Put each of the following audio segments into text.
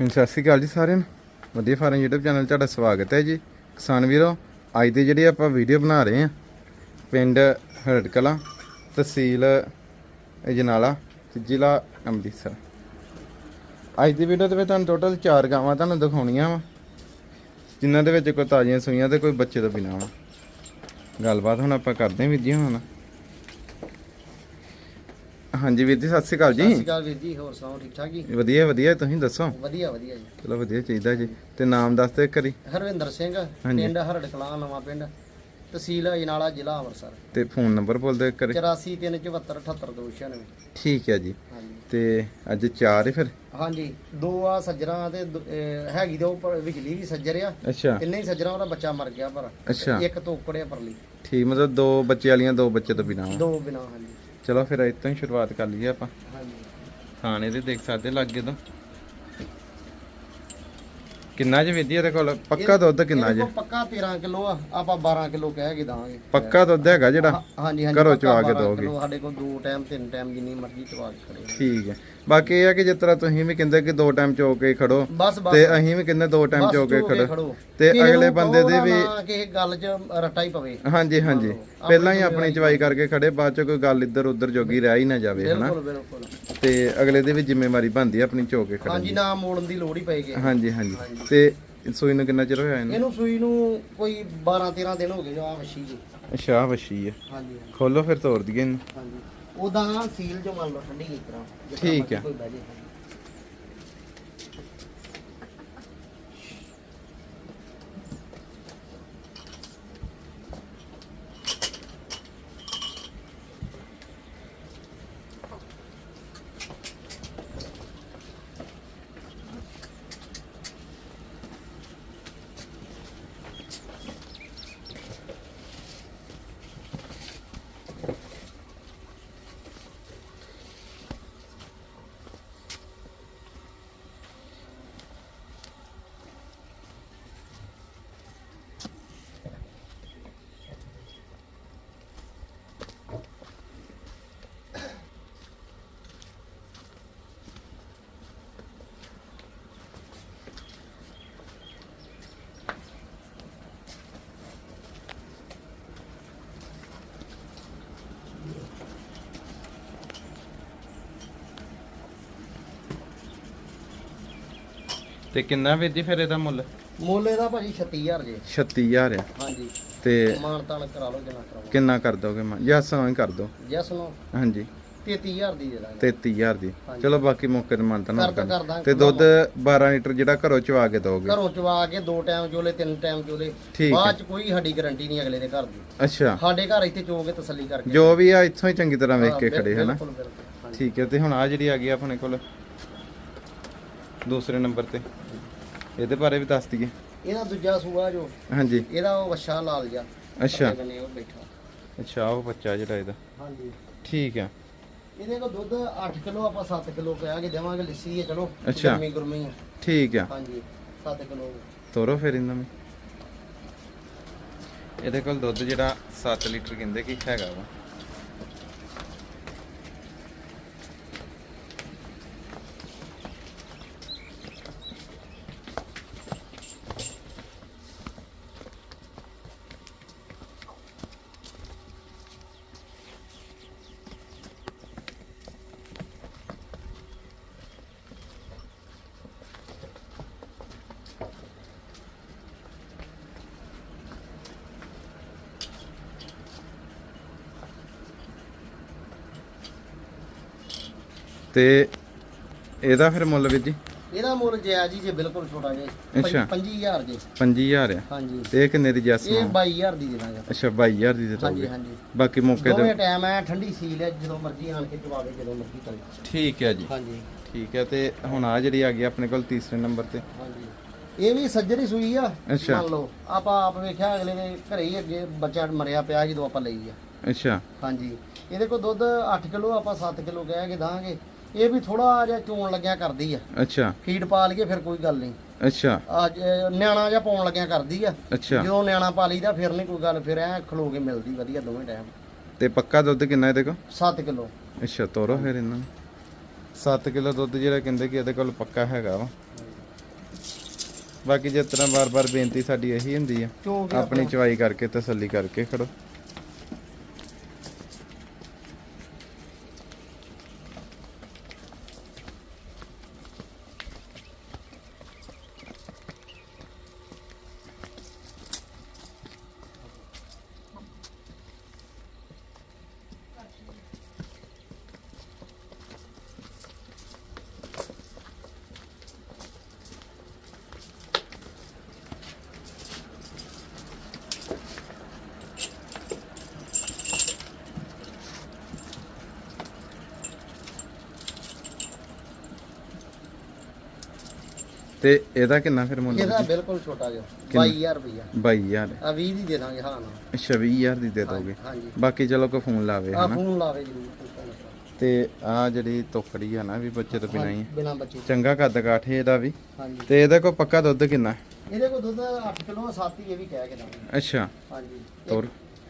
ਹਾਂਜੀ ਸਤਿ ਸ਼੍ਰੀ ਅਕਾਲ ਜੀ ਸਾਰਿਆਂ ਨੂੰ। ਵਧੀਆ ਫਾਰਮ YouTube ਚੈਨਲ 'ਚ ਤੁਹਾਡਾ ਸਵਾਗਤ ਹੈ ਜੀ। ਕਿਸਾਨ ਵੀਰੋ, ਅੱਜ ਦੀ ਜਿਹੜੀ ਆਪਾਂ ਵੀਡੀਓ ਬਣਾ ਰਹੇ ਹਾਂ, ਪਿੰਡ ਹਰੜਕਲਾਂ ਤਹਿਸੀਲ ਅਜਨਾਲਾ ਤੇ ਜ਼ਿਲ੍ਹਾ ਅੰਮ੍ਰਿਤਸਰ। ਅੱਜ ਦੀ ਵੀਡੀਓ ਦੇ ਵਿੱਚ ਤੁਹਾਨੂੰ ਟੋਟਲ 4 ਗਾਵਾਂ ਤੁਹਾਨੂੰ ਦਿਖਾਉਣੀਆਂ ਵਾ, ਜਿਨ੍ਹਾਂ ਦੇ ਵਿੱਚ ਕੋਈ ਤਾਜ਼ੀਆਂ ਸੂਈਆਂ ਤੇ ਕੋਈ ਬੱਚੇ ਤੋਂ ਬਿਨਾਂ ਵਾ। ਗੱਲਬਾਤ ਹੁਣ ਆਪਾਂ ਕਰਦੇ ਹਾਂ ਵੀਰ ਜੀ ਹੁਣ। ਹਾਂਜੀ ਵੀਰ ਜੀ ਸਤਿ ਸ਼੍ਰੀ ਅਕਾਲ ਸਤਿ ਸ਼੍ਰੀ ਜੀ ਅਕਾਲ ਵੀਰ ਜੀ ਹੋਰ ਸੁਣਾਓ ਠੀਕ ਠਾਕ ਜੀ? ਵਧੀਆ ਵਧੀਆ ਤੁਸੀਂ ਦੱਸੋ? ਵਧੀਆ ਵਧੀਆ ਜੀ। ਚਲੋ ਵਧੀਆ ਚਾਹੀਦਾ ਜੀ। ਤੇ ਨਾਮ ਦੱਸ ਦਿਓ ਇੱਕ ਵਾਰੀ। ਹਰਵਿੰਦਰ ਸਿੰਘ ਹਾਂਜੀ। ਪਿੰਡ ਹਰੜ ਕਲਾਂ ਨਵਾਂ ਪਿੰਡ ਤਹਿਸੀਲ ਅਜਨਾਲਾ ਜ਼ਿਲ੍ਹਾ ਅੰਮ੍ਰਿਤਸਰ। ਤੇ ਫੋਨ ਨੰਬਰ ਬੋਲ ਦਿਓ ਇੱਕ ਵਾਰੀ। 8437788296 ਠੀਕ ਹੈ ਜੀ। ਹਾਂਜੀ। ਤੇ ਅੱਜ ਚਾਰ ਹੀ ਫਿਰ? ਹਾਂਜੀ ਦੋ ਆ ਸੱਜਰਾਂ ਤੇ ਦੋ- ਅਹ ਹੈਗੀ ਤੇ ਉਹ ਪਰ ਵਿਚਲੀ ਵੀ ਸੱਜਰ ਆ। ਅੱਛਾ। ਤਿੰਨੇ ਹੀ ਸੱਜਰਾਂ ਉਹਦਾ ਬੱਚਾ ਮਰ ਗਿਆ ਪਰ ਅੱਛਾ। ਇੱਕ ਤੋਕੜਿਆ ਪਰਲੀ। ਠੀਕ ਮਤਲਬ ਦੋ ਬੱਚੇ ਵਾਲੀਆਂ ਦੋ ਬੱਚੇ ਤੋਂ ਬਿਨਾਂ। ਦੋ ਬਿਨਾ ਹਾਂਜੀ। ਚਲੋ ਫਿਰ ਇੱਥੋਂ ਹੀ ਸ਼ੁਰੂਆਤ ਕਰ ਲਈਏ ਆਪਾਂ। ਥਾਣੇ ਦੇ ਦੇਖ ਸਕਦੇ ਲੱਗੇ ਤੋਂ। ਕਿੰਨਾ ਜੀ ਵਿਧੀ ਇਹਦੇ ਕੋਲ? ਪੱਕਾ ਦੁੱਧ ਕਿੰਨਾ ਇਹਦੇ ਜੀ? ਪੱਕਾ 13 ਕਿਲੋ ਆ ਆਪਾਂ 12 ਕਿਲੋ ਕਹਿ ਕੇ ਦਾਂਗੇ। ਪੱਕਾ ਦੁੱਧ ਹੈਗਾ ਜਿਹੜਾ? ਹਾਂਜੀ ਹਾਂਜੀ ਘਰੋਂ ਚਵਾ ਕੇ 12 ਦੋਗੇ। ਸਾਡੇ ਕੋਲ ਦੋ ਟਾਈਮ ਤਿੰਨ ਟਾਈਮ ਜਿੰਨੀ ਮਰਜ਼ੀ ਚਵਾ ਕੇ ਖੜੇ ਠੀਕ ਹੈ। ਬਾਕੀ ਇਹ ਆ ਕਿ ਜਿਸ ਤਰ੍ਹਾਂ ਤੁਸੀਂ ਵੀ ਕਹਿੰਦੇ ਕਿ ਦੋ ਟਾਈਮ ਚੋ ਕੇ ਖੜੋ ਬਸ ਬਸ। ਤੇ ਅਸੀਂ ਵੀ ਕਹਿੰਦੇ ਦੋ ਟਾਈਮ ਬਸ ਚੋ ਕੇ ਖੜੋ। ਖੜੋ। ਤੇ ਕਿਸੇ ਅਗਲੇ ਨੂੰ ਬੰਦੇ ਦੇ ਨਾ ਵੀ ਨਾ ਕਿਸੇ ਗੱਲ 'ਚ ਰੱਟਾ ਹੀ ਪਵੇ। ਹਾਂਜੀ ਹਾਂਜੀ। ਪਹਿਲਾਂ ਹੀ ਆਪਣੀ ਚਵਾਈ ਕਰਕੇ ਖੜੇ ਬਾਅਦ ਚ ਕੋਈ ਗੱਲ ਇੱਧਰ ਉੱਧਰ ਜੋਗੀ ਰਹਿ ਹੀ ਨਾ ਜਾਵੇ ਹਨਾ? ਬਿਲਕੁਲ ਬਿਲਕੁਲ। ਤੇ ਅਗਲੇ ਦੀ ਵੀ ਜ਼ਿੰਮੇਵਾਰੀ ਬਣਦੀ ਆ ਆਪਣੀ ਚੋ ਕੇ ਖੜਨ ਹਾਂਜੀ ਨਾ ਮੋੜਨ ਦੀ ਲੋੜ ਹੀ ਪਏਗੀ ਹਾਂਜੀ ਹਾਂਜੀ। ਤੇ ਸੂਈ ਨੂੰ ਕਿੰਨਾ ਚਿਰ ਹੋਇਆ ਇਹਨੂੰ? ਇਹਨੂੰ ਸੂਈ ਨੂੰ ਕੋਈ 12 13 ਦਿਨ ਹੋ ਗਏ ਜੋ ਆ ਵਸ਼ੀ ਜੀ। ਅੱਛਾ ਆਹ ਵੱਛੀ ਆ। ਹਾਂਜੀ ਖੋਲੋ ਫਿਰ ਤੋੜ ਦਈਏ ਇਹਨੂੰ। ਹਾਂਜੀ। ਉਦਾਂ ਸੀਲ ਜੋ ਮੰਨ ਲਓ ਠੰਡੀ ਜਿਸ ਤਰ੍ਹਾਂ ਠੀਕ ਮਰਜ਼ੀ ਹੈ। ਕੋਈ ਬਹਿ ਜੇ। ਤੇ ਕਿੰਨਾ ਵੇਦੀ ਫਿਰ ਇਹਦਾ ਮੁੱਲ? ਮੁੱਲ ਇਹਦਾ ਭਾਜੀ 36000 ਜੇ। 36000 ਆ ਹਾਂਜੀ। ਤੇ ਮਾਨ ਤਾਨ ਕਰਾ ਲਓ ਜਿੰਨਾ ਕਰਾਓ। ਕਿੰਨਾ ਕਰ ਦੋਗੇ ਮੈਂ ਯਸ ਹਾਂ ਕਰ ਦੋ। ਜਸ ਨੂੰ। ਹਾਂਜੀ। 33000 ਦੀ ਦਾਂਗੇ। 33000 ਦੀ। ਚਲੋ ਬਾਕੀ ਮੌਕੇ ਤੇ ਮੰਨਤਾ ਨਾ ਕਰ ਕਰ ਦਾਂਗੇ ਤੇ ਦੁੱਧ 12 ਲੀਟਰ ਜਿਹੜਾ ਘਰੋਂ ਚਵਾ ਕੇ ਦੋਗੇ। ਘਰੋਂ ਚਵਾ ਕੇ ਦੋ ਟਾਈਮ ਚੋਲੇ ਤਿੰਨ ਟਾਈਮ ਚੋਲੇ। ਬਾਅਦ ਚ ਕੋਈ ਸਾਡੀ ਗਾਰੰਟੀ ਨਹੀਂ ਅਗਲੇ ਦੇ ਘਰ ਦੀ। ਅੱਛਾ। ਸਾਡੇ ਘਰ ਇੱਥੇ ਚੋ ਕੇ ਤਸੱਲੀ ਕਰਕੇ। ਜੋ ਵੀ ਆ ਇੱਥੋਂ ਹੀ ਚੰਗੀ ਤਰ੍ਹਾਂ ਵੇਖ ਕੇ ਖੜੇ ਹਨਾ। ਠੀਕ ਹੈ ਤੇ ਹੁਣ ਆ ਜਿਹੜੀ ਆ ਗਈ ਆਪਣੇ ਕੋਲ। ਦੂਸਰੇ ਨੰਬਰ ਤੇ। ਇਹਦੇ ਬਾਰੇ ਵੀ ਦੱਸ ਦਈਏ। ਇਹਦਾ ਦੂਜਾ ਸੂਆ ਜੋ ਹਾਂਜੀ। ਇਹਦਾ ਉਹ ਵੱਛਾ ਲਾਲ ਜਾ ਅੱਛਾ। ਬੰਨੇ ਉਹ ਬੈਠਾ। ਅੱਛਾ ਉਹ ਬੱਚਾ ਜਿਹੜਾ ਇਹਦਾ। ਹਾਂਜੀ। ਠੀਕ ਆ। ਇਹਦੇ ਕੋਲ ਦੁੱਧ 8 ਕਿਲੋ ਆਪਾਂ 7 ਕਿਲੋ ਕਹਿ ਕੇ ਦੇਵਾਂਗੇ ਲੱਸੀ ਹੈ ਚਲੋ। ਅੱਛਾ। ਗਰਮੀ ਗਰਮੀ ਠੀਕ ਆ। ਹਾਂਜੀ 7 ਕਿਲੋ। ਤੋਰੋ ਫਿਰ ਇਹਨਾਂ ਨੂੰ। ਇਹਦੇ ਕੋਲ ਦੁੱਧ ਜਿਹੜਾ 7 ਲੀਟਰ ਕਹਿੰਦੇ ਕਿ ਹੈਗਾ ਵਾ। ਤੇ ਇਹਦਾ ਫਿਰ ਮੁੱਲ ਵੀ ਜੀ? ਇਹਦਾ ਮੁੱਲ ਜਾਇਜ਼ ਹੀ ਜੇ ਬਿਲਕੁਲ ਛੋਟਾ ਜੇ। ਅੱਛਾ। 25000 ਜੇ। 5000 ਆ? ਹਾਂਜੀ। ਤੇ ਇਹ ਕਿੰਨੇ ਦੀ ਜੈਸ ਇਹ 22000 ਦੀ ਦੇ ਦਾਂਗੇ ਅੱਛਾ 22000 ਦੀ ਦੇ ਹਾਂਜੀ ਦੋਗੇ। ਹਾਂਜੀ ਬਾਕੀ ਮੌਕੇ ਦੋਵੇਂ ਤੇ ਟਾਈਮ ਹੈ ਠੰਡੀ ਸੀਲ ਹੈ ਜਦੋਂ ਮਰਜ਼ੀ ਆਣ ਕੇ ਚਵਾਵੇ ਜਦੋਂ ਮਰਜ਼ੀ ਕਰੇ। ਠੀਕ ਹੈ ਜੀ। ਹਾਂਜੀ। ਠੀਕ ਹੈ ਤੇ ਹੁਣ ਆ ਜਿਹੜੀ ਆ ਗਈ ਆਪਣੇ ਕੋਲ ਤੀਸਰੇ ਨੰਬਰ ਤੇ। ਹਾਂਜੀ। ਇਹ ਵੀ ਸੱਜਰੀ ਸੂਈ ਆ। ਮੰਨ ਲਓ ਆਪਾਂ ਆਪ ਵੇਖਿਆ ਅਗਲੇ ਦੇ ਘਰੇ ਹੀ ਅੱਗੇ ਬੱਚਾ ਮਰਿਆ ਪਿਆ ਜਦੋਂ ਆਪਾਂ ਲਈ ਆ। ਅੱਛਾ। ਹਾਂਜੀ। ਇਹਦੇ ਕੋਲ ਦੁੱਧ 8 ਕਿਲੋ ਆਪਾਂ 7 ਕਿਲੋ ਕਹਿ ਕੇ ਦਾਂਗੇ। ਇਹ ਵੀ ਥੋੜਾ ਜਿਹਾ ਚੋਣ ਲੱਗਿਆ ਕਰਦੀ ਆ। ਅੱਛਾ। ਫੀਡ ਪਾ ਲਈਏ ਫਿਰ ਕੋਈ ਗੱਲ ਨਹੀਂ। ਅੱਛਾ। ਅੱਜ ਨਿਆਣਾ ਜਿਹਾ ਪਾਉਣ ਲੱਗਿਆ ਕਰਦੀ ਆ। ਅੱਛਾ। ਜਦੋਂ ਨਿਆਣਾ ਪਾ ਲਈਦਾ ਫਿਰ ਨਹੀਂ ਕੋਈ ਗੱਲ ਫਿਰ ਐ ਖਲੋ ਕੇ ਮਿਲਦੀ ਵਧੀਆ ਦੋਵੇਂ ਟਾਈਮ। ਤੇ ਪੱਕਾ ਦੁੱਧ ਕਿੰਨਾ ਇਹਦੇ ਕੋਲ? 7 ਕਿਲੋ। ਅੱਛਾ ਤੋਰੋ ਫਿਰ ਇਹਨਾਂ ਨੂੰ। 7 ਕਿਲੋ ਦੁੱਧ ਜਿਹੜਾ ਕਹਿੰਦੇ ਕਿ ਇਹਦੇ ਕੋਲ ਪੱਕਾ ਹੈਗਾ ਵਾ। ਬਾਕੀ ਜਿਸ ਤਰ੍ਹਾਂ ਬਾਰ-ਬਾਰ ਬੇਨਤੀ ਸਾਡੀ ਇਹੀ ਹੁੰਦੀ ਆ। ਆਪਣੀ ਚਵਾਈ ਕਰਕੇ ਤਸੱਲੀ ਕਰਕੇ ਖੜੋ। ਤੇ ਇਹਦਾ ਕਿੰਨਾ ਫਿਰ ਮੁੱਲ ਇਹਦਾ ਬਿਲਕੁਲ ਛੋਟਾ ਜਿਹਾ 22000 ਰੁਪਇਆ 22000 ਆ 20 ਦੀ ਦੇ ਦਾਂਗੇ ਹਾਂ ਨਾ 26000 ਦੀ ਦੇ ਦੋਗੇ। ਹਾਂਜੀ। ਬਾਕੀ ਚਲੋ ਕੋ ਫੋਨ ਲਾਵੇ ਆ ਹਨਾ? ਫੋਨ ਲਾਵੇ ਜਰੂਰ ਤੇ ਆ ਜਿਹੜੀ ਤੋਕੜੀ ਆ ਨਾ ਵੀ ਬੱਚੇ ਤੋਂ ਬਿਨਾਂ ਹੀ। ਬਿਨਾ ਬੱਚੇ ਚੰਗਾ ਕੱਦ ਕਾਠ ਇਹਦਾ ਵੀ। ਹਾਂਜੀ। ਤੇ ਇਹਦਾ ਕੋ ਪੱਕਾ ਦੁੱਧ ਕਿੰਨਾ? ਇਹਦੇ ਕੋਲ ਦੁੱਧ 8 ਕਿਲੋ 7 ਹੀ ਇਹ ਵੀ ਕਹਿ ਕੇ ਦਾਂਗੇ। ਅੱਛਾ। ਹਾਂਜੀ। ਤੋਰ।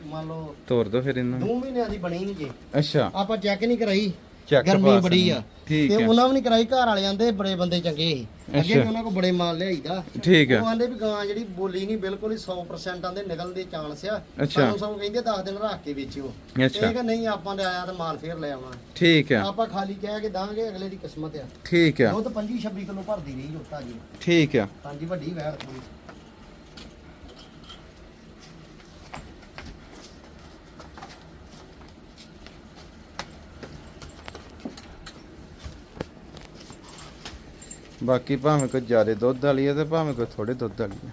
ਮੰਨ ਲਓ ਤੋਰ ਦੋ ਫਿਰ ਇਹਨਾਂ। ਨੂੰ 2 ਮਹੀਨਿਆਂ ਦੀ ਬਣੀ ਨਹੀਂ ਜੇ। ਅੱਛਾ। ਆਪਾਂ ਚੈੱਕ ਨਹੀਂ ਕਰਾਈ। ਚੈੱਕ ਗਰਮੀ ਬੜੀ ਆ। ਠੀਕ ਤੇ ਹੈ। ਉਹਨਾਂ ਵੀ ਨਹੀਂ ਕਰਾਈ ਘਰ ਵਾਲੇ ਆਂਦੇ ਬੜੇ ਬੰਦੇ ਚੰਗੇ ਸੀ। ਅੱਗੇ। ਵੀ ਉਹਨਾਂ ਕੋਲ ਬੜੇ ਮਾਲ ਲਿਆਈਦਾ। ਠੀਕ ਹੈ। ਉਹ ਆਂਦੇ ਵੀ ਗਾਂ ਜਿਹੜੀ ਬੋਲੀ ਨਹੀਂ ਬਿਲਕੁਲ ਹੀ 100% ਆਂਦੇ ਨਿਕਲਣ ਦੇ ਚਾਂਸ ਆ। ਅੱਛਾ। ਸਾਨੂੰ ਸਭ ਕਹਿੰਦੇ 10 ਦਿਨ ਰੱਖ ਕੇ ਵੇਚਿਓ। ਅੱਛਾ। ਇਹ ਕਿ ਨਹੀਂ ਆਪਾਂ ਦੇ ਆਇਆ ਤਾਂ ਮਾਲ ਫੇਰ ਲੈ ਆਉਣਾ ਠੀਕ ਹੈ। ਆਪਾਂ ਖਾਲੀ ਕਹਿ ਕੇ ਦਾਂਗੇ ਅਗਲੇ ਦੀ ਕਿਸਮਤ ਆ। ਠੀਕ ਹੈ। ਉਹ ਤਾਂ 25 26 ਕਿਲੋ ਭਰਦੀ ਰਹੀ ਜੋਤਾ ਜੀ। ਠੀਕ ਹੈ। ਹਾਂਜੀ ਵੱਡੀ ਵੈੜ ਕੋਈ ਬਾਕੀ ਭਾਵੇਂ ਕੋਈ ਜ਼ਿਆਦਾ ਦੁੱਧ ਵਾਲੀ ਹੈ ਤੇ ਭਾਵੇਂ ਕੋਈ ਥੋੜੇ ਦੁੱਧ ਵਾਲੀ ਹੈ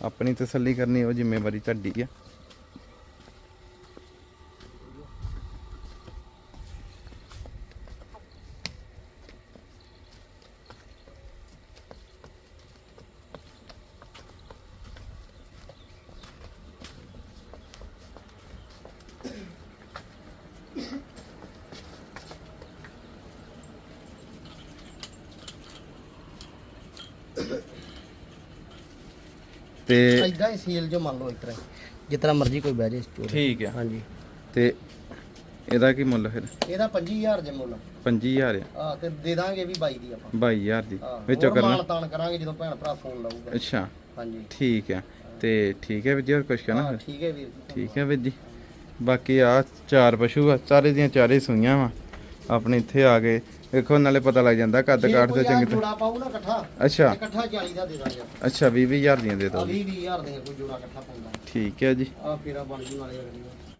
ਆਪਣੀ ਤਸੱਲੀ ਕਰਨੀ ਉਹ ਜ਼ਿੰਮੇਵਾਰੀ ਤੁਹਾਡੀ ਹੈ ਤੇ ਐਦਾਂ ਹੀ ਸੇਲ ਜੋ ਮੰਨ ਲਓ ਇਸ ਤਰ੍ਹਾਂ ਹੀ। ਜਿਸ ਤਰ੍ਹਾਂ ਮਰਜ਼ੀ ਕੋਈ ਬਹਿ ਜਾਏ ਸਟੋਰ ਠੀਕ ਹੈ। ਹਾਂਜੀ। ਤੇ ਇਹਦਾ ਕੀ ਮੁੱਲ ਫਿਰ? ਇਹਦਾ 25000 ਜੇ ਮੁੱਲ। 25000 ਆ। ਆ ਤੇ ਦੇ ਦਾਂਗੇ ਵੀ 22 ਦੀ ਆਪਾਂ। 22000 ਦੀ। ਹਾਂ, ਵਿੱਚੋਂ ਹੋਰ ਕਰਨਾ? ਮਾਨ ਤਾਨ ਕਰਾਂਗੇ ਜਦੋਂ ਭੈਣ ਭਰਾ ਫੋਨ ਲਾਊਗਾ। ਅੱਛਾ। ਹਾਂਜੀ। ਠੀਕ ਹੈ। ਤੇ ਠੀਕ ਹੈ ਵੀਰ ਜੀ ਹੋਰ ਕੁਝ ਕਹਿਣਾ? ਹਾਂ ਫਿਰ ਠੀਕ ਹੈ ਵੀਰ ਜੀ ਠੀਕ ਹੈ ਵੀਰ ਜੀ। ਬਾਕੀ ਆ ਚਾਰ ਪਸ਼ੂ ਆ ਸਾਰੇ ਦੀਆਂ ਚਾਰੇ ਸੂਈਆਂ ਵਾ। ਆਪਣੇ ਇੱਥੇ ਆ ਗਏ। ਵੇਖੋ ਨਾਲੇ ਪਤਾ ਲੱਗ ਜਾਂਦਾ ਕੱਦ ਕਾਠ ਤੇ ਚੰਗੀ ਜੋੜਾ ਨਾ ਇਕੱਠਾ ਅੱਛਾ। ਤੇ ਇਕੱਠਾ 40 ਦਾ ਦੇ ਦਾਂਗੇ। ਅੱਛਾ 20000 ਦੀਆਂ ਦੇ ਦੋ 20 20000 ਦੇ ਕੋਈ ਜੋੜਾ ਇਕੱਠਾ ਪਾਉਂਦਾ। ਠੀਕ ਹੈ ਜੀ। ਆ ਫੇਰਾ ਬਣ ਜੂ ਨਾਲੇ।